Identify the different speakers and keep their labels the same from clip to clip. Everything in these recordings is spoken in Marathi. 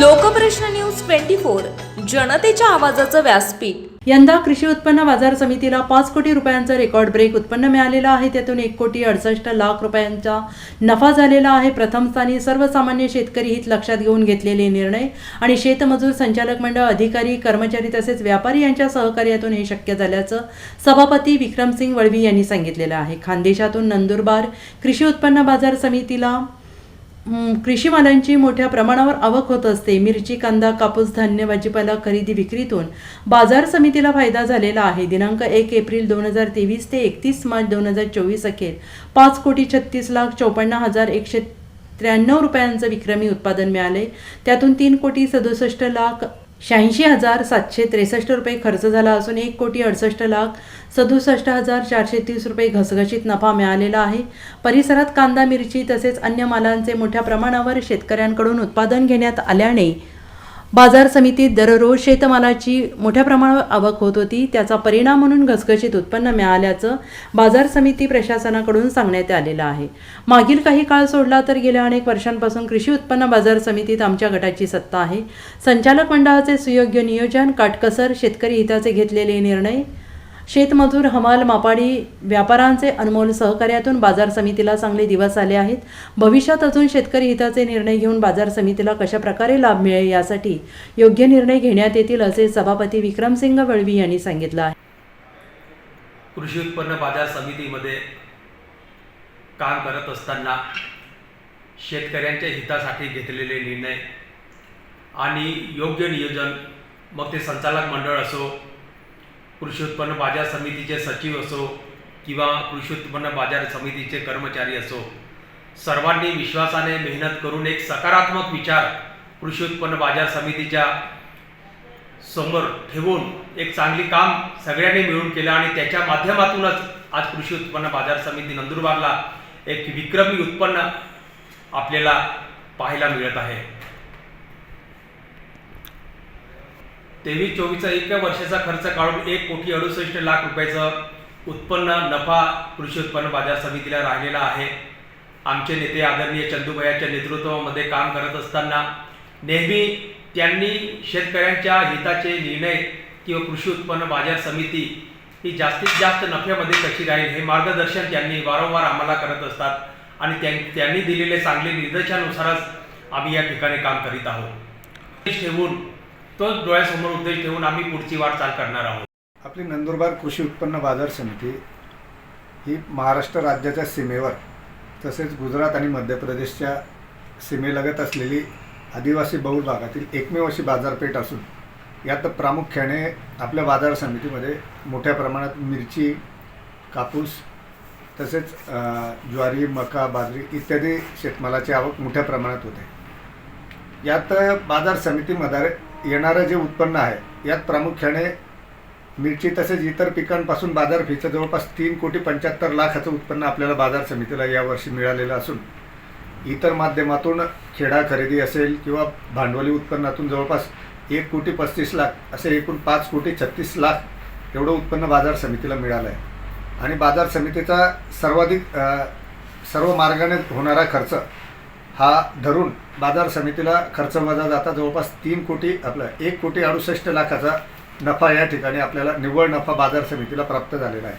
Speaker 1: लोकप्रश्न न्यूज ट्वेंटी फोर जनतेच्या आवाजाचं व्यासपीठ.
Speaker 2: यंदा कृषी उत्पन्न बाजार समितीला पाच कोटी रुपयांचा रेकॉर्ड ब्रेक उत्पन्न मिळालेलं आहे. त्यातून एक कोटी अडसष्ट लाख रुपयांचा नफा झालेला आहे. प्रथम स्थानी सर्वसामान्य शेतकरी हित लक्षात घेऊन घेतलेले निर्णय आणि शेतमजूर संचालक मंडळ अधिकारी कर्मचारी तसेच व्यापारी यांच्या सहकार्यातून हे शक्य झाल्याचं सभापती विक्रमसिंग वळवी यांनी सांगितलेलं आहे. खानदेशातून नंदुरबार कृषी उत्पन्न बाजार समितीला कृषीमालांची मोठ्या प्रमाणावर आवक होत असते. मिरची कांदा कापूस धान्य भाजीपाला खरेदी विक्रीतून बाजार समितीला फायदा झालेला आहे. दिनांक एक एप्रिल दोन हजार तेवीस ते एकतीस मार्च दोन हजार चोवीस अखेर पाच कोटी छत्तीस लाख चौपन्न हजार एकशे त्र्याण्णव रुपयांचं विक्रमी उत्पादन मिळाले. त्यातून तीन कोटी सदुसष्ट लाख शहाऐंशी हजार सातशे त्रेसष्ट रुपये खर्च झाला असून एक कोटी अडसष्ट लाख सदुसष्ट हजार चारशे तीस रुपये घसघशीत नफा मिळालेला आहे. परिसरात कांदा मिरची तसेच अन्य मालांचे मोठ्या प्रमाणावर शेतकऱ्यांकडून उत्पादन घेण्यात आल्याने बाजार समितीत दररोज शेतमालाची मोठ्या प्रमाणावर आवक होत होती. त्याचा परिणाम म्हणून घसघशीत उत्पन्न मिळाल्याचं बाजार समिती प्रशासनाकडून सांगण्यात आलेलं आहे. मागील काही काळ सोडला तर गेल्या अनेक वर्षांपासून कृषी उत्पन्न बाजार समितीत आमच्या गटाची सत्ता आहे. संचालक मंडळाचे सुयोग्य नियोजन काटकसर शेतकरी हिताचे घेतलेले निर्णय शेतमजूर हमाल मापाडी व्यापाऱ्यांचे अनमोल सहकार्यातून बाजार समितीला चांगले दिवस आले आहेत. भविष्यात अजून शेतकरी हिताचे निर्णय घेऊन बाजार समितीला कशा प्रकारे लाभ मिळेल यासाठी योग्य निर्णय घेण्यात येतील असे सभापती विक्रमसिंग वळवी यांनी सांगितलं आहे.
Speaker 3: कृषी उत्पन्न बाजार समितीमध्ये काम करत असताना शेतकऱ्यांच्या हितासाठी घेतलेले निर्णय आणि योग्य नियोजन मग ते संचालक मंडळ असो कृषी उत्पन्न बाजार समितीचे सचिव असो किंवा कृषी उत्पन्न बाजार समितीचे कर्मचारी असो सर्वांनी विश्वासाने मेहनत करून एक सकारात्मक विचार कृषी उत्पन्न बाजार समितीच्या समोर ठेवून एक चांगली काम सगळ्यांनी मिळून केलं आणि त्याच्या माध्यमातूनच आज कृषी उत्पन्न बाजार समिती नंदुरबारला एक विक्रमी उत्पन्न आपल्याला पाहायला मिळत आहे. तेवीस चोवीसचा एका वर्षाचा खर्च काढून एक कोटी अडुसष्ट लाख रुपयाचं उत्पन्न नफा कृषी उत्पन्न बाजार समितीला राहिलेला आहे. आमचे नेते आदरणीय चंदूबाईच्या नेतृत्वामध्ये काम करत असताना नेहमी त्यांनी शेतकऱ्यांच्या हिताचे निर्णय किंवा कृषी उत्पन्न बाजार समिती ही जास्तीत जास्त नफ्यामध्ये कशी राहील हे मार्गदर्शन त्यांनी वारंवार आम्हाला करत असतात आणि त्यां त्यांनी दिलेले चांगले निर्देशानुसारच आम्ही या ठिकाणी काम करीत आहोत. ठेवून तो डोळ्यासमोर उद्देश ठेवून आम्ही पुढची वाटचाल करणार आहोत.
Speaker 4: आपली नंदुरबार कृषी उत्पन्न बाजार समिती ही महाराष्ट्र राज्याच्या सीमेवर तसेच गुजरात आणि मध्य प्रदेशच्या सीमेलगत असलेली आदिवासी बहुल भागातील एकमेव अशी बाजारपेठ असून यात प्रामुख्याने आपल्या बाजार समितीमध्ये मोठ्या प्रमाणात मिरची कापूस तसेच ज्वारी मका बाजरी इत्यादी शेतमालाची आवक मोठ्या प्रमाणात होते. यात बाजार समितीमध्ये येणारं जे उत्पन्न आहे यात प्रामुख्याने मिरची तसेच इतर पिकांपासून बाजारपेठेचं जवळपास तीन कोटी पंच्याहत्तर लाखाचं उत्पन्न आपल्याला बाजार समितीला यावर्षी मिळालेलं असून इतर माध्यमातून खेडा खरेदी असेल किंवा भांडवली उत्पन्नातून जवळपास एक कोटी पस्तीस लाख असे एकूण पाच कोटी छत्तीस लाख एवढं उत्पन्न बाजार समितीला मिळालं आहे आणि बाजार समितीचा सर्वाधिक सर्व मार्गाने होणारा खर्च हा धरून बाजार समितीला खर्च वजा जाता जवळपास तीन कोटी आपला एक कोटी अडुसष्ट लाखाचा नफा या ठिकाणी आपल्याला निव्वळ नफा बाजार समितीला प्राप्त झालेला आहे.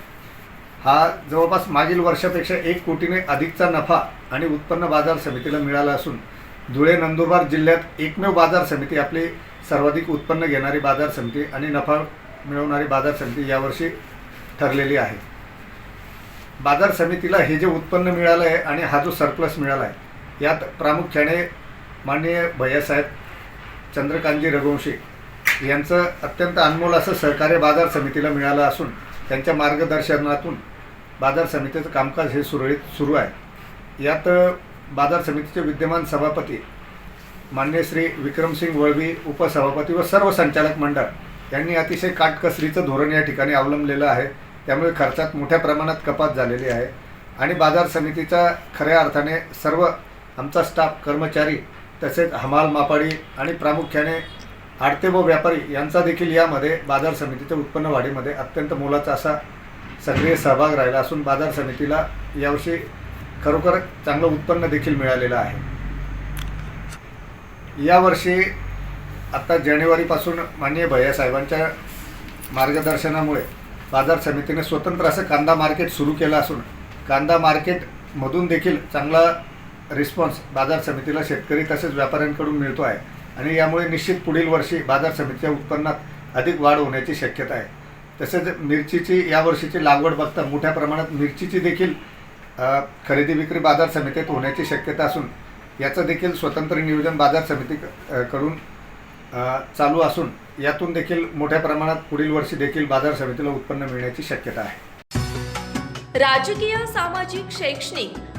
Speaker 4: हा जवळपास मागील वर्षापेक्षा एक कोटीने अधिकचा नफा आणि उत्पन्न बाजार समितीला मिळाला असून धुळे नंदुरबार जिल्ह्यात एकमेव बाजार समिती आपली सर्वाधिक उत्पन्न घेणारी बाजार समिती आणि नफा मिळवणारी बाजार समिती यावर्षी ठरलेली आहे. बाजार समितीला हे जे उत्पन्न मिळालं आहे आणि हा जो सरप्लस मिळाला आहे यात प्रामुख्याने माननीय भैयासाहेब चंद्रकांतजी रघुवंशी यांचं अत्यंत अनमोल असं सहकार्य बाजार समितीला मिळालं असून त्यांच्या मार्गदर्शनातून बाजार समितीचं कामकाज हे सुरळीत सुरू आहे. यात बाजार समितीचे विद्यमान सभापती मान्य श्री विक्रमसिंग वळवी उपसभापती व सर्व संचालक मंडळ यांनी अतिशय काटकसरीचं धोरण या ठिकाणी अवलंबलेलं आहे. त्यामुळे खर्चात मोठ्या प्रमाणात कपात झालेली आहे आणि बाजार समितीचा खऱ्या अर्थाने सर्व आमचा स्टाफ कर्मचारी तसेच हमाल मापाडी आणि प्रामुख्याने आडते व व्यापारी यांचा देखील यामध्ये बाजार समितीच्या उत्पन्न वाढीमध्ये अत्यंत मोलाचा असा सक्रिय सहभाग राहिला असून बाजार समितीला यावर्षी खरोखर चांगलं उत्पन्न देखील मिळालेलं आहे. यावर्षी आत्ता जानेवारीपासून माननीय भैयासाहेबांच्या मार्गदर्शनामुळे बाजार समितीने स्वतंत्र असं कांदा मार्केट सुरू केलं असून कांदा मार्केटमधून देखील चांगला रिस्पॉन्स बाजार समितीला शेतकरी तसेच व्यापाऱ्यांकडून मिळतो आहे आणि यामुळे निश्चित पुढील वर्षी बाजार समितीच्या उत्पन्नात अधिक वाढ होण्याची शक्यता आहे. तसेच मिरचीची यावर्षीची लागवड बघता मोठ्या प्रमाणात मिरचीची देखील खरेदी विक्री बाजार समितीत होण्याची शक्यता असून याचं देखील स्वतंत्र नियोजन बाजार समिती करून चालू असून यातून देखील मोठ्या प्रमाणात पुढील वर्षी देखील बाजार समितीला उत्पन्न मिळण्याची शक्यता आहे.
Speaker 1: राजकीय सामाजिक शैक्षणिक